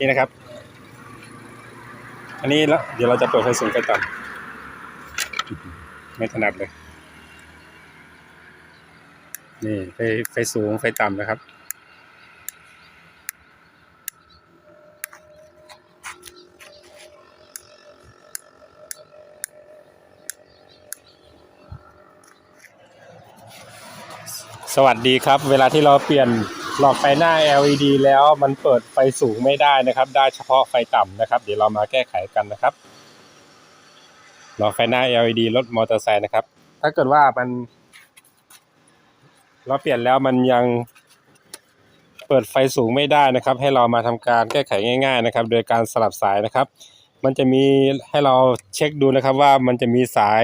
นี่นะครับ อันนี้แล้วเดี๋ยวเราจะเปิดไฟสูงไฟต่ำไม่ถนัดเลย นี่ไฟไฟสูงไฟต่ำนะครับ สวัสดีครับ เวลาที่เราเปลี่ยน หลอดไฟหน้า LED แล้วมันเปิดไฟสูงไม่ได้นะครับ ได้เฉพาะไฟต่ำนะครับ เดี๋ยวเรามาแก้ไขกันนะครับหลอดไฟหน้า LED รถมอเตอร์ไซค์นะครับ ถ้าเกิดว่ามัน เราเปลี่ยนแล้วมันยังเปิดไฟสูงไม่ได้นะครับ ให้เรามาทำการแก้ไขง่าย ๆ นะครับ โดยการสลับสายนะครับ มันจะมีให้เราเช็คดูนะครับว่ามันจะมีสาย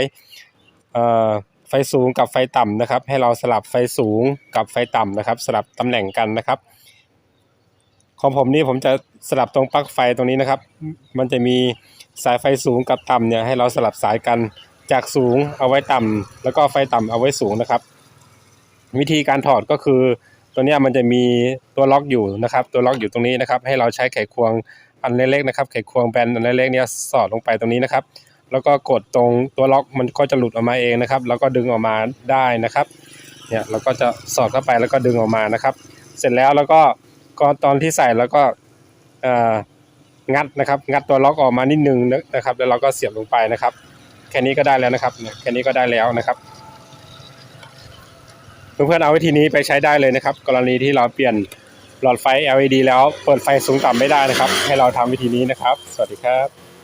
เอ่อ ไฟสูงกับไฟต่ำนะครับ ให้เราสลับไฟสูงกับไฟต่ำนะครับ สลับตำแหน่งกันนะครับ ของผมนี่ผมจะสลับตรงปลั๊กไฟตรงนี้นะครับ มันจะมีสายไฟสูงกับต่ำเนี่ยให้เราสลับสายกันจากสูงเอาไว้ต่ำแล้วก็ไฟต่ำเอาไว้สูงนะครับ วิธีการถอดก็คือตัวนี้มันจะมีตัวล็อกอยู่นะครับ ตัวล็อกอยู่ตรงนี้นะครับ ให้เราใช้ไขควงอันเล็กๆนะครับ ไขควงแบนอันเล็กๆเนี่ยสอดลงไปตรงนี้นะครับ แล้วก็กดตรงตัวล็อกมันก็จะหลุดออกมาเองนะครับ แล้วก็ดึงออกมาได้นะครับเนี่ยเราก็จะสอดเข้าไปแล้วก็ดึงออกมานะครับ เสร็จแล้วแล้วก็ก็ตอนที่ใส่แล้วก็เอ่องัดนะครับ งัดตัวล็อกออกมานิดนึงนะครับ แล้วเราก็เสียบลงไปนะครับ แค่นี้ก็ได้แล้วนะครับแค่นี้ก็ได้แล้วนะครับเพื่อนๆเอาวิธีนี้ไปใช้ได้เลยนะครับ กรณีที่เราเปลี่ยนหลอดไฟ LED แล้วเปิดไฟสูงต่ำไม่ได้นะครับ ให้เราทำวิธีนี้นะครับ สวัสดีครับ